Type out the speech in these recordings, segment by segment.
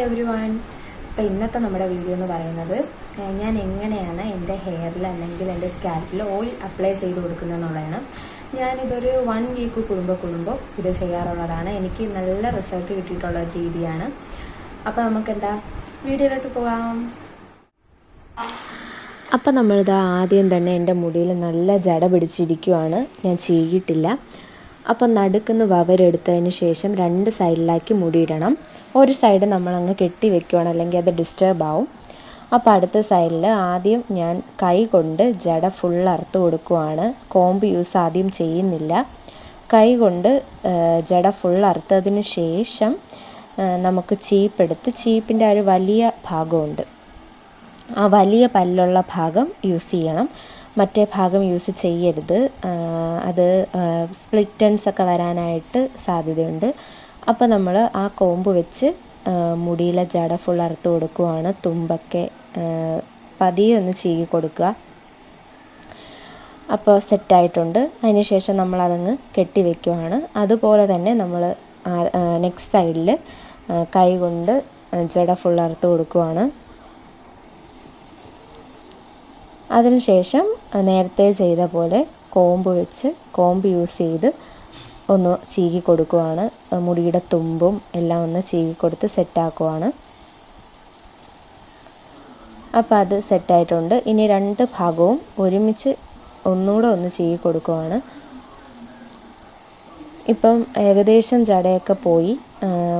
Hi every one അപ്പോൾ ഇന്നത്തെ നമ്മുടെ വീഡിയോ എന്ന് പറയുന്നത് ഞാൻ എങ്ങനെയാണ് എന്റെ ഹെയറിൽ അല്ലെങ്കിൽ എന്റെ സ്കാൽപ്പിൽ ഓയിൽ അപ്ലൈ ചെയ്ത് കൊടുക്കുന്നത് എന്നുള്ളതാണ് ഞാനിതൊരു വൺ വീക്ക് കുടുംബ കുടുംബം ഇത് ചെയ്യാറുള്ളതാണ്. എനിക്ക് നല്ല റിസൾട്ട് കിട്ടിയിട്ടുള്ള ഒരു രീതിയാണ്. അപ്പോൾ നമുക്ക് എന്താ വീഡിയോയിലോട്ട് പോകാം അപ്പം നമ്മളിത് ആദ്യം തന്നെ എന്റെ മുടിയിൽ നല്ല ജട പിടിച്ചിരിക്കുവാണ്. ഞാൻ ചെയ്യിട്ടില്ല. അപ്പം നടുക്കുന്ന് വവരെടുത്തതിന് ശേഷം രണ്ട് സൈഡിലാക്കി മുടിയിടണം. ഒരു സൈഡ് നമ്മളങ്ങ് കെട്ടി വെക്കുവാണ് അല്ലെങ്കിൽ അത് ഡിസ്റ്റർബ് ആവും. അപ്പോൾ അടുത്ത സൈഡിൽ ആദ്യം ഞാൻ കൈ കൊണ്ട് ജട ഫുൾ അറുത്ത് കൊടുക്കുവാണ്. കോമ്പ് യൂസ് ആദ്യം ചെയ്യുന്നില്ല. കൈ കൊണ്ട് ജട ഫുൾ അറുത്തതിന് ശേഷം നമുക്ക് ചീപ്പെടുത്ത് ചീപ്പിന്റെ ആ ഒരു വലിയ ഭാഗമുണ്ട്. ആ വലിയ പല്ലുള്ള ഭാഗം യൂസ് ചെയ്യണം. മറ്റേ ഭാഗം യൂസ് ചെയ്യരുത്. അത് സ്പ്ലിറ്റൻസ് ഒക്കെ വരാനായിട്ട് സാധ്യതയുണ്ട്. അപ്പോൾ നമ്മൾ ആ കോമ്പ് വെച്ച് മുടിയിലെ ജട ഫുൾ അറുത്ത് കൊടുക്കുവാണ്. തുമ്പൊക്കെ പതിയെ ഒന്ന് ചീകി കൊടുക്കുക. അപ്പോൾ സെറ്റായിട്ടുണ്ട് അതിനുശേഷം നമ്മൾ നമ്മളതങ്ങ് കെട്ടി വെക്കുവാണ്. അതുപോലെ തന്നെ നമ്മൾ നെക്സ്റ്റ് സൈഡിൽ കൈ കൊണ്ട് ജട ഫുൾ അറുത്ത് കൊടുക്കുവാണ്. അതിനുശേഷം നേരത്തെ ചെയ്ത പോലെ കോമ്പ് വെച്ച് കോമ്പ് യൂസ് ചെയ്ത് ഒന്ന് ചീകി കൊടുക്കുവാണ്. മുടിയുടെ തുമ്പും എല്ലാം ഒന്ന് ചീകി കൊടുത്ത് സെറ്റാക്കുവാണ് അപ്പോൾ അത് സെറ്റായിട്ടുണ്ട് ഇനി രണ്ട് ഭാഗവും ഒരുമിച്ച് ഒന്നുകൂടെ ഒന്ന് ചീകി കൊടുക്കുവാണ്. ഇപ്പം ഏകദേശം ജടയൊക്കെ പോയി.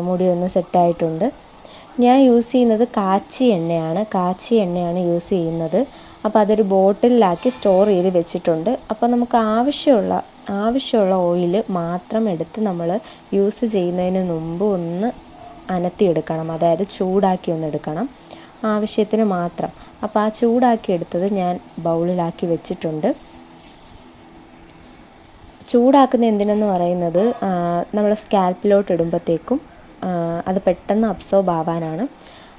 മുടി ഒന്ന് സെറ്റായിട്ടുണ്ട് ഞാൻ യൂസ് ചെയ്യുന്നത് കാച്ചി എണ്ണയാണ്. കാച്ചി എണ്ണയാണ് യൂസ് ചെയ്യുന്നത്. അപ്പോൾ അതൊരു ബോട്ടിലാക്കി സ്റ്റോർ ചെയ്ത് വെച്ചിട്ടുണ്ട്. അപ്പോൾ നമുക്ക് ആവശ്യമുള്ള ആവശ്യമുള്ള ഓയിൽ മാത്രം എടുത്ത് നമ്മൾ യൂസ് ചെയ്യുന്നതിന് മുമ്പ് ഒന്ന് അനത്തിയെടുക്കണം. അതായത് ചൂടാക്കി ഒന്ന് എടുക്കണം. ആവശ്യത്തിന് മാത്രം. അപ്പോൾ ആ ചൂടാക്കി എടുത്തത് ഞാൻ ബൗളിലാക്കി വെച്ചിട്ടുണ്ട്. ചൂടാക്കുന്ന എന്തിനെന്ന് പറയുന്നത് നമ്മൾ സ്കാൽപ്പിലോട്ട് ഇടുമ്പോഴത്തേക്കും അത് പെട്ടെന്ന് അബ്സോർബ് ആവാനാണ്.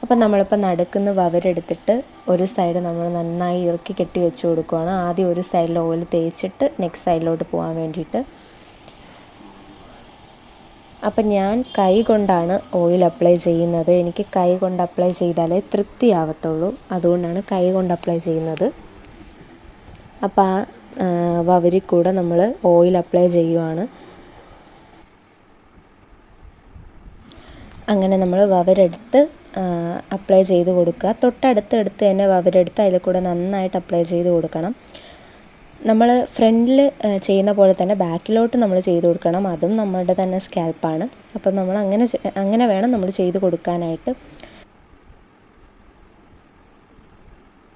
അപ്പം നമ്മളിപ്പോൾ നടുക്കുന്ന വവരെടുത്തിട്ട് ഒരു സൈഡ് നമ്മൾ നന്നായി ഇറുക്കി കെട്ടി വെച്ച് കൊടുക്കുവാണ്. ആദ്യം ഒരു സൈഡിൽ ഓയിൽ തേച്ചിട്ട് നെക്സ്റ്റ് സൈഡിലോട്ട് പോകാൻ വേണ്ടിയിട്ട്. അപ്പം ഞാൻ കൈ കൊണ്ടാണ് ഓയിൽ അപ്ലൈ ചെയ്യുന്നത്. എനിക്ക് കൈ കൊണ്ട് അപ്ലൈ ചെയ്താലേ തൃപ്തിയാവത്തുള്ളൂ അതുകൊണ്ടാണ് കൈ കൊണ്ട് അപ്ലൈ ചെയ്യുന്നത്. അപ്പോൾ ആ വവരിൽ കൂടെ നമ്മൾ ഓയിൽ അപ്ലൈ ചെയ്യുവാണ്. അങ്ങനെ നമ്മൾ വവരെടുത്ത് അപ്ലൈ ചെയ്ത് കൊടുക്കുക. തൊട്ടടുത്ത് എടുത്ത് തന്നെ വവരെടുത്ത് അതിൽ കൂടെ നന്നായിട്ട് അപ്ലൈ ചെയ്ത് കൊടുക്കണം. നമ്മൾ ഫ്രണ്ടിൽ ചെയ്യുന്ന പോലെ തന്നെ ബാക്കിലോട്ട് നമ്മൾ ചെയ്ത് കൊടുക്കണം. അതും നമ്മളുടെ തന്നെ സ്കാൽപ്പാണ് അപ്പം നമ്മൾ അങ്ങനെ അങ്ങനെ വേണം നമ്മൾ ചെയ്ത് കൊടുക്കാനായിട്ട്.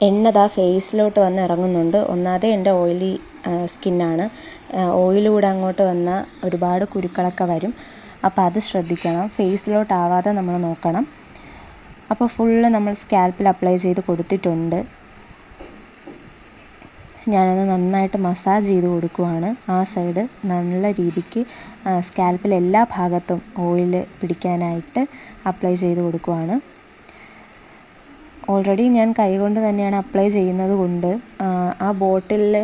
എണ്ണതാ ഫേസിലോട്ട് വന്ന് ഇറങ്ങുന്നുണ്ട്. ഒന്നാതെ എന്റെ ഓയിലി സ്കിന്നാണ് ഓയിലൂടെ അങ്ങോട്ട് വന്ന ഒരുപാട് കുരുക്കളൊക്കെ വരും. അപ്പോൾ അത് ശ്രദ്ധിക്കണം. ഫേസിലോട്ടാവാതെ നമ്മൾ നോക്കണം. അപ്പോൾ ഫുള്ള് നമ്മൾ സ്കാൽപ്പിൽ അപ്ലൈ ചെയ്ത് കൊടുത്തിട്ടുണ്ട്. ഞാനത് നന്നായിട്ട് മസാജ് ചെയ്ത് കൊടുക്കുവാണ്. ആ സൈഡ് നല്ല രീതിക്ക് സ്കാൽപ്പിൽ എല്ലാ ഭാഗത്തും ഓയിൽ പിടിക്കാനായിട്ട് അപ്ലൈ ചെയ്ത് കൊടുക്കുവാണ്. ഓൾറെഡി ഞാൻ കൈകൊണ്ട് തന്നെയാണ് അപ്ലൈ ചെയ്യുന്നത് കൊണ്ട് ആ, ബോട്ടിലിൽ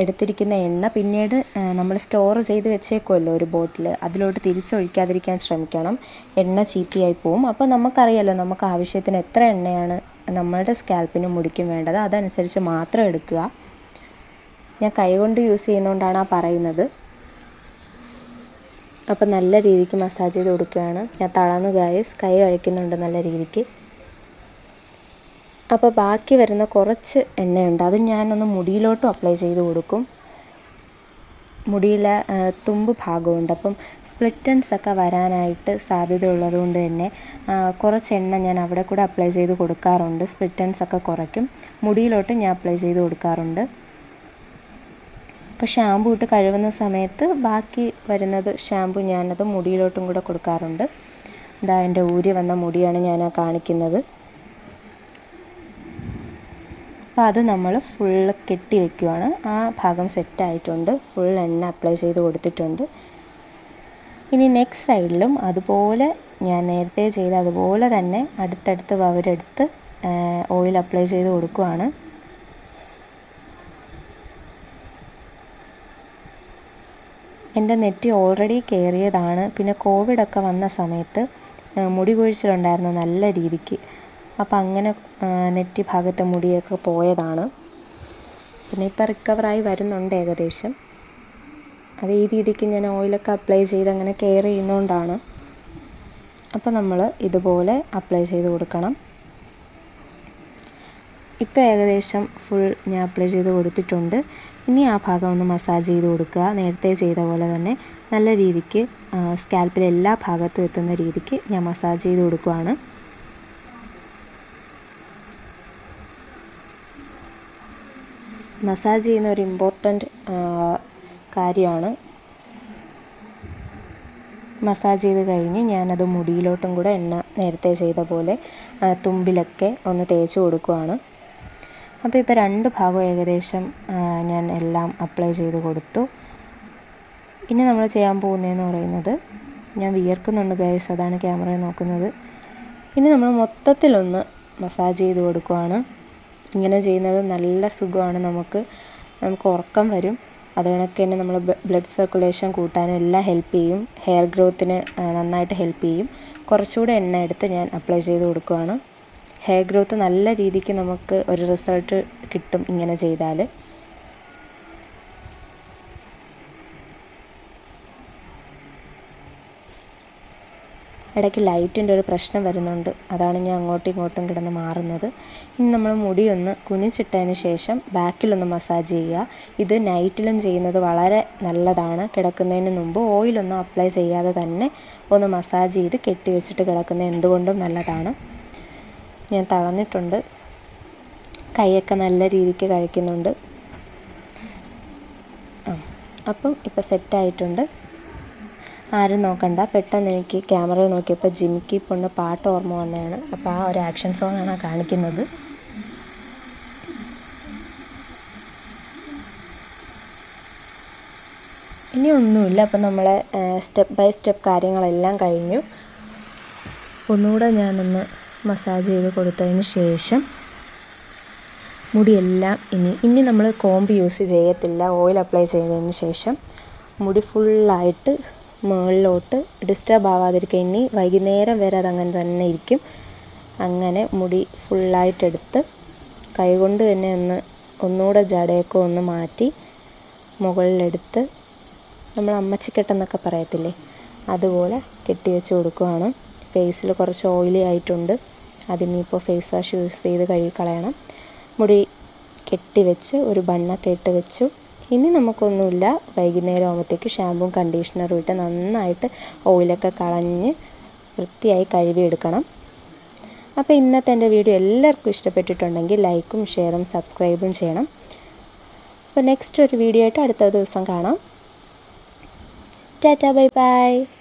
എടുത്തിരിക്കുന്ന എണ്ണ പിന്നീട് നമ്മൾ സ്റ്റോർ ചെയ്ത് വെച്ചേക്കുമല്ലോ ഒരു ബോട്ടിൽ അതിലോട്ട് തിരിച്ചൊഴിക്കാതിരിക്കാൻ ശ്രമിക്കണം. എണ്ണ ചീത്തയായി പോവും. അപ്പോൾ നമുക്കറിയാലോ നമുക്ക് ആവശ്യത്തിന് എത്ര എണ്ണയാണ് നമ്മളുടെ സ്കാൽപ്പിനും മുടിക്കും വേണ്ടത്. അതനുസരിച്ച് മാത്രം എടുക്കുക. ഞാൻ കൈകൊണ്ട് യൂസ് ചെയ്യുന്നതുകൊണ്ടാണ് ആ പറയുന്നത്. അപ്പോൾ നല്ല രീതിക്ക് മസാജ് ചെയ്ത് കൊടുക്കുകയാണ്. ഞാൻ തളർന്നു ഗായസ് കൈ കഴിക്കുന്നുണ്ട് നല്ല രീതിക്ക്. അപ്പോൾ ബാക്കി വരുന്ന കുറച്ച് എണ്ണയുണ്ട്. അത് ഞാനൊന്ന് മുടിയിലോട്ടും അപ്ലൈ ചെയ്ത് കൊടുക്കും. മുടിയിലെ തുമ്പ് ഭാഗമുണ്ട്. അപ്പം സ്പ്ലിറ്റൻസ് ഒക്കെ വരാനായിട്ട് സാധ്യത കൊണ്ട് തന്നെ കുറച്ച് എണ്ണ ഞാൻ അവിടെ കൂടെ അപ്ലൈ ചെയ്ത് കൊടുക്കാറുണ്ട്. സ്പ്ലിറ്റൻസ് ഒക്കെ കുറയ്ക്കും. മുടിയിലോട്ട് ഞാൻ അപ്ലൈ ചെയ്ത് കൊടുക്കാറുണ്ട്. അപ്പോൾ ഷാമ്പു ഇട്ട് കഴുകുന്ന സമയത്ത് ബാക്കി വരുന്നത് ഷാമ്പു ഞാനത് മുടിയിലോട്ടും കൂടെ കൊടുക്കാറുണ്ട്. ഇതാ എന്റെ ഊരി വന്ന മുടിയാണ് ഞാൻ കാണിക്കുന്നത്. അപ്പോൾ അത് നമ്മൾ ഫുള്ള് കെട്ടി വെക്കുവാണ്. ആ ഭാഗം സെറ്റായിട്ടുണ്ട് ഫുൾ എണ്ണ അപ്ലൈ ചെയ്ത് കൊടുത്തിട്ടുണ്ട്. ഇനി നെക്സ്റ്റ് സൈഡിലും അതുപോലെ ഞാൻ നേരത്തെ ചെയ്ത അതുപോലെ തന്നെ അടുത്തടുത്ത് വവരെടുത്ത് ഓയിൽ അപ്ലൈ ചെയ്ത് കൊടുക്കുവാണ്. എന്റെ നെറ്റി ഓൾറെഡി കയറിയതാണ്. പിന്നെ കോവിഡൊക്കെ വന്ന സമയത്ത് മുടി കൊഴിച്ചിലുണ്ടായിരുന്നു നല്ല രീതിക്ക്. അപ്പം അങ്ങനെ നെറ്റി ഭാഗത്തെ മുടിയൊക്കെ പോയതാണ്. പിന്നെ ഇപ്പം റിക്കവറായി വരുന്നുണ്ട് ഏകദേശം. അത് ഈ രീതിക്ക് ഞാൻ ഓയിലൊക്കെ അപ്ലൈ ചെയ്ത് അങ്ങനെ കെയർ ചെയ്യുന്നതുകൊണ്ടാണ് അപ്പോൾ നമ്മൾ ഇതുപോലെ അപ്ലൈ ചെയ്ത് കൊടുക്കണം. ഇപ്പോൾ ഏകദേശം ഫുൾ ഞാൻ അപ്ലൈ ചെയ്ത് കൊടുത്തിട്ടുണ്ട്. ഇനി ആ ഭാഗം ഒന്ന് മസാജ് ചെയ്ത് കൊടുക്കുക. നേരത്തെ ചെയ്ത പോലെ തന്നെ നല്ല രീതിക്ക് സ്കാൽപ്പിലെ എല്ലാ ഭാഗത്തും എത്തുന്ന രീതിക്ക് ഞാൻ മസാജ് ചെയ്ത് കൊടുക്കുകയാണ് മസാജ് ചെയ്യുന്ന ഒരു ഇമ്പോർട്ടന്റ് കാര്യമാണ്. മസാജ് ചെയ്ത് കഴിഞ്ഞ് ഞാനത് മുടിയിലോട്ടും കൂടെ എണ്ണ നേരത്തെ ചെയ്ത പോലെ തുമ്പിലൊക്കെ ഒന്ന് തേച്ച് കൊടുക്കുവാണ്. അപ്പോൾ ഇപ്പോൾ രണ്ട് ഭാഗം ഏകദേശം ഞാൻ എല്ലാം അപ്ലൈ ചെയ്ത് കൊടുത്തു. ഇനി നമ്മൾ ചെയ്യാൻ പോകുന്നതെന്ന് പറയുന്നത് ഞാൻ വിയർക്കുന്നുണ്ട് ഗൈസ് അതാണ് ക്യാമറയിൽ നോക്കുന്നത്. ഇനി നമ്മൾ മൊത്തത്തിലൊന്ന് മസാജ് ചെയ്ത് കൊടുക്കുവാണ്. ഇങ്ങനെ ചെയ്യുന്നത് നല്ല സുഖമാണ് നമുക്ക്. നമുക്ക് ഉറക്കം വരും. അത് കണക്ക് തന്നെ നമ്മൾ ബ്ലഡ് സർക്കുലേഷൻ കൂട്ടാനും എല്ലാം ഹെൽപ്പ് ചെയ്യും. ഹെയർ ഗ്രോത്തിന് നന്നായിട്ട് ഹെൽപ്പ് ചെയ്യും. കുറച്ചുകൂടെ എണ്ണ എടുത്ത് ഞാൻ അപ്ലൈ ചെയ്ത് കൊടുക്കുവാണ്. ഹെയർ ഗ്രോത്ത് നല്ല രീതിക്ക് നമുക്ക് ഒരു റിസൾട്ട് കിട്ടും ഇങ്ങനെ ചെയ്താൽ ഇടയ്ക്ക് ലൈറ്റിന്റെ ഒരു പ്രശ്നം വരുന്നുണ്ട്. അതാണ് ഞാൻ അങ്ങോട്ടും ഇങ്ങോട്ടും കിടന്ന് മാറുന്നത്. ഇനി നമ്മൾ മുടിയൊന്ന് കുനിച്ചിട്ടതിന് ശേഷം ബാക്കിലൊന്ന് മസാജ് ചെയ്യുക. ഇത് നൈറ്റിലും ചെയ്യുന്നത് വളരെ നല്ലതാണ്. കിടക്കുന്നതിന് മുമ്പ് ഓയിലൊന്നും അപ്ലൈ ചെയ്യാതെ തന്നെ ഒന്ന് മസാജ് ചെയ്ത് കെട്ടി വെച്ചിട്ട് കിടക്കുന്നത് എന്തുകൊണ്ടും നല്ലതാണ്. ഞാൻ തളർന്നിട്ടുണ്ട്. കൈയൊക്കെ നല്ല രീതിക്ക് കഴിക്കുന്നുണ്ട്. അപ്പം ഇപ്പം സെറ്റായിട്ടുണ്ട് ആരും നോക്കണ്ട. പെട്ടെന്ന് എനിക്ക് ക്യാമറയിൽ നോക്കിയപ്പോൾ ജിമിക്കി പൊണ്ണ് പാട്ട് ഓർമ്മ വന്നതാണ്. അപ്പോൾ ആ ഒരു ആക്ഷൻ സോങ്ങാണ് കാണിക്കുന്നത്. ഇനി ഒന്നുമില്ല. അപ്പം നമ്മളെ സ്റ്റെപ്പ് ബൈ സ്റ്റെപ്പ് കാര്യങ്ങളെല്ലാം കഴിഞ്ഞു. ഒന്നുകൂടെ ഞാനൊന്ന് മസാജ് ചെയ്ത് കൊടുത്തതിന് ശേഷം മുടിയെല്ലാം ഇനി ഇനി നമ്മൾ കോമ്പ് യൂസ് ചെയ്യത്തില്ല. ഓയിൽ അപ്ലൈ ചെയ്തതിന് ശേഷം മുടി ഫുള്ളായിട്ട് മുകളിലോട്ട് ഡിസ്റ്റർബ് ആവാതിരിക്കാൻ ഇനി വൈകുന്നേരം വരെ അതങ്ങനെ തന്നെ ഇരിക്കും. അങ്ങനെ മുടി ഫുള്ളായിട്ടെടുത്ത് കൈകൊണ്ട് തന്നെ ഒന്ന് ഒന്നുകൂടെ ജടയൊക്കെ ഒന്ന് മാറ്റി മുകളിലെടുത്ത് നമ്മൾ അമ്മച്ചിക്കെട്ടെന്നൊക്കെ പറയത്തില്ലേ? അതുപോലെ കെട്ടി വെച്ച് കൊടുക്കുവാണ്. ഫേസിൽ കുറച്ച് ഓയിലി ആയിട്ടുണ്ട്. അതിനിപ്പോൾ ഫേസ് വാഷ് യൂസ് ചെയ്ത് കഴുകി കളയണം. മുടി കെട്ടി വെച്ച് ഒരു ബണ്ണൊക്കെ ഇട്ട് വെച്ചു. ഇനി നമുക്കൊന്നുമില്ല. വൈകുന്നേരം ആകുമ്പോഴത്തേക്ക് ഷാമ്പും കണ്ടീഷണറും ഇട്ട് നന്നായിട്ട് ഓയിലൊക്കെ കളഞ്ഞ് വൃത്തിയായി കഴുകിയെടുക്കണം. അപ്പോൾ ഇന്നത്തെ എന്റെ വീഡിയോ എല്ലാവർക്കും ഇഷ്ടപ്പെട്ടിട്ടുണ്ടെങ്കിൽ ലൈക്കും ഷെയറും സബ്സ്ക്രൈബും ചെയ്യണം. അപ്പോൾ നെക്സ്റ്റ് ഒരു വീഡിയോ ആയിട്ട് അടുത്ത ദിവസം കാണാം. Tata bye bye